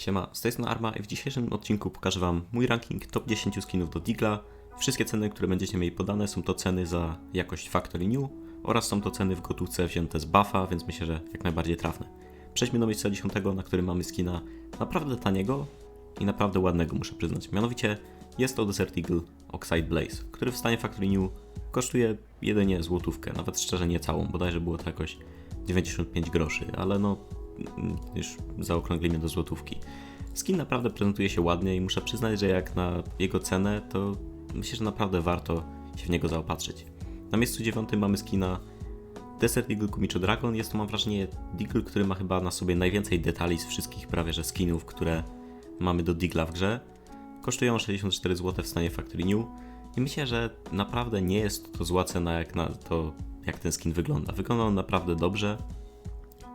Siema, z tej strony Arma i w dzisiejszym odcinku pokażę Wam mój ranking top 10 skinów do Digla. Wszystkie ceny, które będziecie mieli podane są to ceny za jakość Factory New oraz są to ceny w gotówce wzięte z buffa, więc myślę, że jak najbardziej trafne. Przejdźmy do miejsca 10, na którym mamy skina naprawdę taniego i naprawdę ładnego muszę przyznać. Mianowicie jest to Desert Eagle Oxide Blaze, który w stanie Factory New kosztuje jedynie złotówkę, nawet szczerze nie całą, bodajże było to jakoś 95 groszy, ale no już zaokrąglimy do złotówki. Skin naprawdę prezentuje się ładnie i muszę przyznać, że jak na jego cenę, to myślę, że naprawdę warto się w niego zaopatrzyć. Na miejscu dziewiątym mamy skina Desert Eagle Kumicho Dragon. Jest to mam wrażenie Deagle, który ma chyba na sobie najwięcej detali z wszystkich prawie że skinów, które mamy do Digla w grze. Kosztują 64 zł w stanie Factory New i myślę, że naprawdę nie jest to zła cena jak na to, jak ten skin wygląda. Wygląda on naprawdę dobrze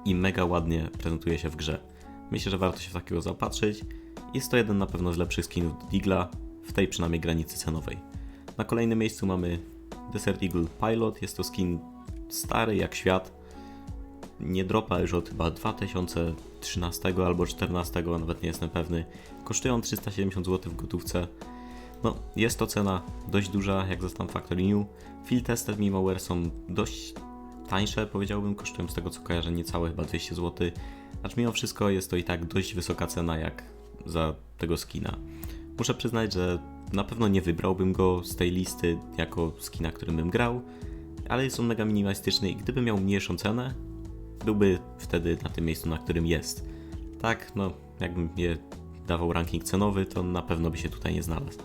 i mega ładnie prezentuje się w grze. Myślę, że warto się w takiego zaopatrzyć. Jest to jeden na pewno z lepszych skinów do Digla, w tej przynajmniej granicy cenowej. Na kolejnym miejscu mamy Desert Eagle Pilot. Jest to skin stary jak świat. Nie dropa już od chyba 2013 albo 2014, nawet nie jestem pewny. Kosztują 370 zł w gotówce. No, jest to cena dość duża, jak za stan Factory New. Field tested Mimaware są dość tańsze, powiedziałbym, kosztują z tego co kojarzę niecałe chyba 200 zł. Acz mimo wszystko jest to i tak dość wysoka cena jak za tego skina. Muszę przyznać, że na pewno nie wybrałbym go z tej listy jako skina, którym bym grał, ale jest on mega minimalistyczny i gdyby miał mniejszą cenę, byłby wtedy na tym miejscu, na którym jest. Tak, no, jakbym je dawał ranking cenowy, to na pewno by się tutaj nie znalazł.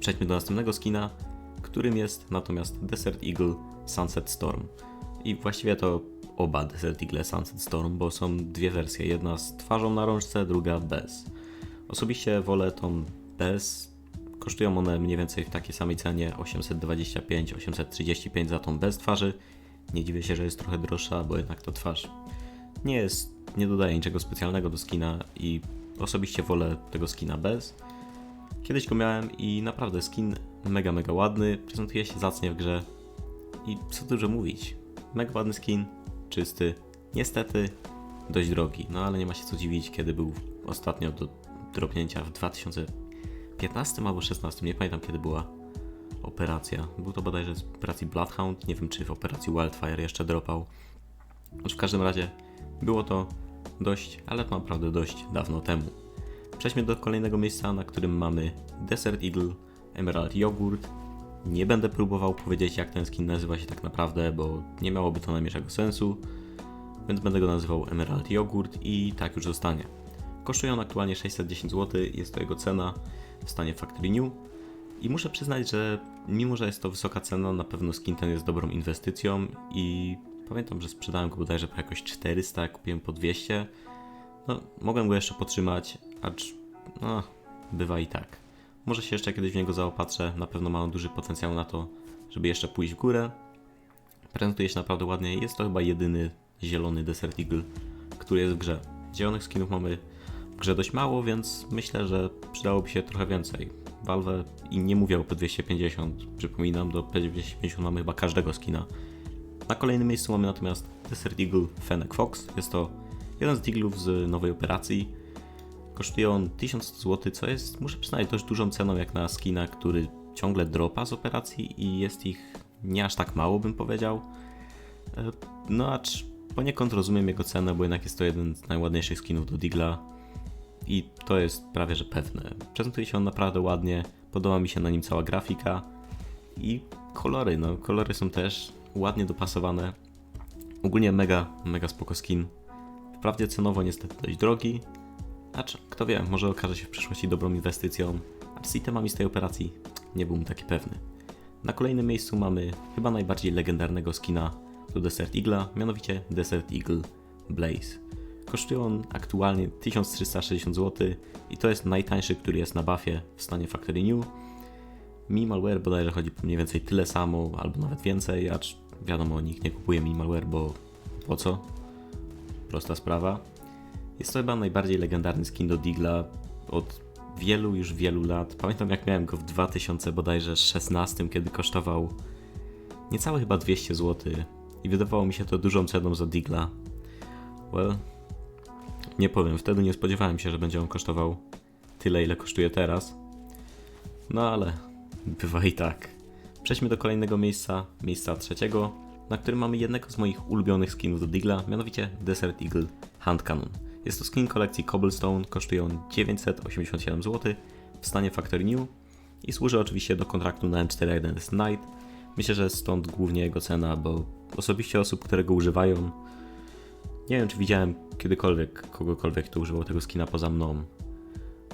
Przejdźmy do następnego skina, którym jest natomiast Desert Eagle Sunset Storm. I właściwie to oba Desert Eagle Sunset Storm, bo są dwie wersje. Jedna z twarzą na rączce, druga bez. Osobiście wolę tą bez. Kosztują one mniej więcej w takiej samej cenie 825-835 za tą bez twarzy. Nie dziwię się, że jest trochę droższa, bo jednak to twarz nie jest, nie dodaje niczego specjalnego do skina i osobiście wolę tego skina bez. Kiedyś go miałem i naprawdę skin mega, mega ładny, prezentuje się zacnie w grze i co dużo mówić. Mega ładny skin, czysty, niestety dość drogi, no ale nie ma się co dziwić, kiedy był ostatnio do dropnięcia w 2015 albo 2016, nie pamiętam kiedy była operacja. Był to bodajże z operacji Bloodhound, nie wiem czy w operacji Wildfire jeszcze dropał. W każdym razie było to dość, ale to naprawdę dość dawno temu. Przejdźmy do kolejnego miejsca, na którym mamy Desert Eagle Emerald Yogurt. Nie będę próbował powiedzieć, jak ten skin nazywa się tak naprawdę, bo nie miałoby to najmniejszego sensu, więc będę go nazywał Emerald Yogurt i tak już zostanie. Kosztuje on aktualnie 610 zł, jest to jego cena w stanie Factory New. I muszę przyznać, że mimo, że jest to wysoka cena, na pewno skin ten jest dobrą inwestycją i pamiętam, że sprzedałem go bodajże po jakoś 400, kupiłem po 200. No, mogłem go jeszcze potrzymać, acz no, bywa i tak. Może się jeszcze kiedyś w niego zaopatrzę, na pewno ma on duży potencjał na to, żeby jeszcze pójść w górę. Prezentuje się naprawdę ładnie, jest to chyba jedyny zielony Desert Eagle, który jest w grze. Zielonych skinów mamy w grze dość mało, więc myślę, że przydałoby się trochę więcej. Valve i nie mówię o P250, przypominam, do P250 mamy chyba każdego skina. Na kolejnym miejscu mamy natomiast Desert Eagle Fennec Fox. Jest to jeden z diglów z nowej operacji. Kosztuje on 1100 zł, co jest, muszę przyznać, dość dużą ceną jak na skina, który ciągle dropa z operacji i jest ich nie aż tak mało, bym powiedział. E, No acz poniekąd rozumiem jego cenę, bo jednak jest to jeden z najładniejszych skinów do Digla i to jest prawie że pewne. Prezentuje się on naprawdę ładnie, podoba mi się na nim cała grafika i kolory, no kolory są też ładnie dopasowane. Ogólnie mega, mega spoko skin. Wprawdzie cenowo niestety dość drogi, acz kto wie, może okaże się w przyszłości dobrą inwestycją, a z itemami z tej operacji nie byłbym taki pewny. Na kolejnym miejscu mamy chyba najbardziej legendarnego skina do Desert Eagle'a, mianowicie Desert Eagle Blaze. Kosztuje on aktualnie 1360 zł i to jest najtańszy, który jest na buffie w stanie Factory New. Minimalware bodajże chodzi mniej więcej tyle samo, albo nawet więcej, acz wiadomo, nikt nie kupuje Minimalware, bo po co? Prosta sprawa. Jest to chyba najbardziej legendarny skin do Digla od wielu, już wielu lat. Pamiętam jak miałem go w 2000 bodajże 16, kiedy kosztował niecałe chyba 200 zł i wydawało mi się to dużą ceną za Digla. Well, Nie powiem, wtedy nie spodziewałem się, że będzie on kosztował tyle, ile kosztuje teraz. No ale bywa i tak. Przejdźmy do kolejnego miejsca, miejsca trzeciego, na którym mamy jednego z moich ulubionych skinów do Digla, mianowicie Desert Eagle Hand Cannon. Jest to skin kolekcji Cobblestone, kosztuje on 987 zł w stanie Factory New i służy oczywiście do kontraktu na M41 Night. Myślę, że stąd głównie jego cena, bo osobiście osób, które go używają, nie wiem czy widziałem kiedykolwiek kogokolwiek, kto używał tego skina poza mną.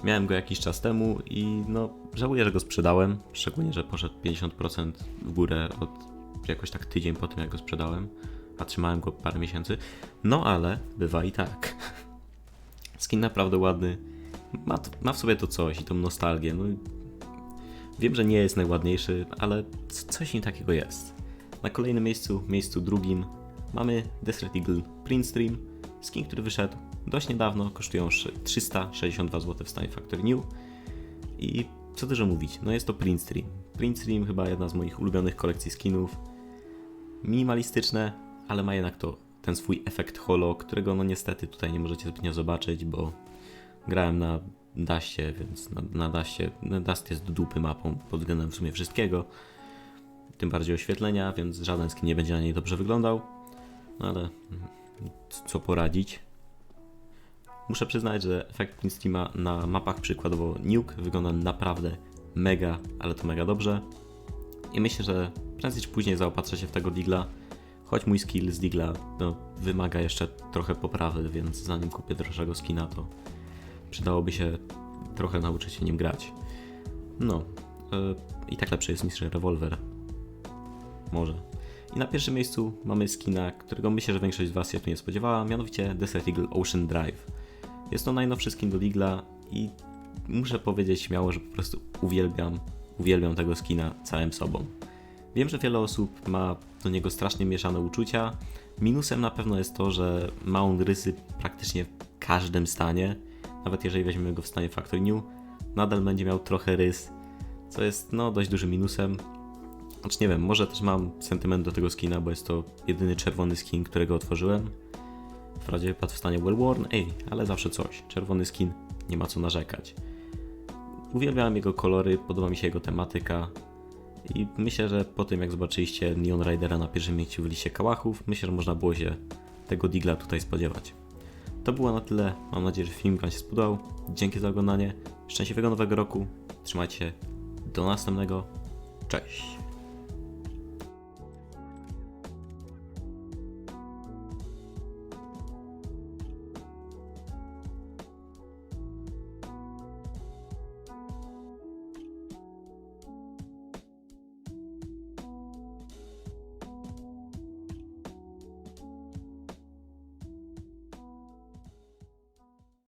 Miałem go jakiś czas temu i no żałuję, że go sprzedałem, szczególnie, że poszedł 50% w górę od jakoś tak tydzień po tym, jak go sprzedałem, a trzymałem go parę miesięcy. No ale bywa i tak. Skin naprawdę ładny, ma, to, ma w sobie to coś i tą nostalgię. No, wiem, że nie jest najładniejszy, ale coś nim takiego jest. Na kolejnym miejscu, miejscu drugim, mamy Desert Eagle Print Stream, skin, który wyszedł dość niedawno, kosztują szy- 362 zł w stanie Factory New. I co dużo mówić, no jest to Print Stream. Print Stream chyba jedna z moich ulubionych kolekcji skinów. Minimalistyczne, ale ma jednak to ten swój efekt holo, którego no niestety tutaj nie możecie zbytnio zobaczyć, bo grałem na Daście, więc na, na Daście, no Dust jest dupy mapą pod względem w sumie wszystkiego, tym bardziej oświetlenia, więc żaden skin nie będzie na niej dobrze wyglądał, no ale mm, co poradzić. Muszę przyznać, że efekt Streama na mapach przykładowo Nuke wygląda naprawdę mega, ale to mega dobrze. I myślę, że prędzej czy później zaopatrzę się w tego digla, choć mój skill z digla no, wymaga jeszcze trochę poprawy, więc zanim kupię droższego skina, to przydałoby się trochę nauczyć się nim grać. No, yy, i tak lepszy jest niż rewolwer. Może. I na pierwszym miejscu mamy skina, którego myślę, że większość z Was się tu nie spodziewała, mianowicie Desert Eagle Ocean Drive. Jest to najnowszy skin do Digla i muszę powiedzieć śmiało, że po prostu uwielbiam, uwielbiam tego skina całym sobą. Wiem, że wiele osób ma do niego strasznie mieszane uczucia. Minusem na pewno jest to, że ma on rysy praktycznie w każdym stanie. Nawet jeżeli weźmiemy go w stanie Factory New, nadal będzie miał trochę rys, co jest no dość dużym minusem. Znaczy nie wiem, może też mam sentyment do tego skina, bo jest to jedyny czerwony skin, którego otworzyłem. Wprawdzie padł w stanie well worn, ej, ale zawsze coś. Czerwony skin, nie ma co narzekać. Uwielbiałem jego kolory, podoba mi się jego tematyka. I myślę, że po tym jak zobaczyliście Neon Ridera na pierwszym miejscu w liście kałachów, myślę, że można było się tego digla tutaj spodziewać. To było na tyle. Mam nadzieję, że film Wam się spodobał. Dzięki za oglądanie. Szczęśliwego nowego roku. Trzymajcie się. Do następnego. Cześć.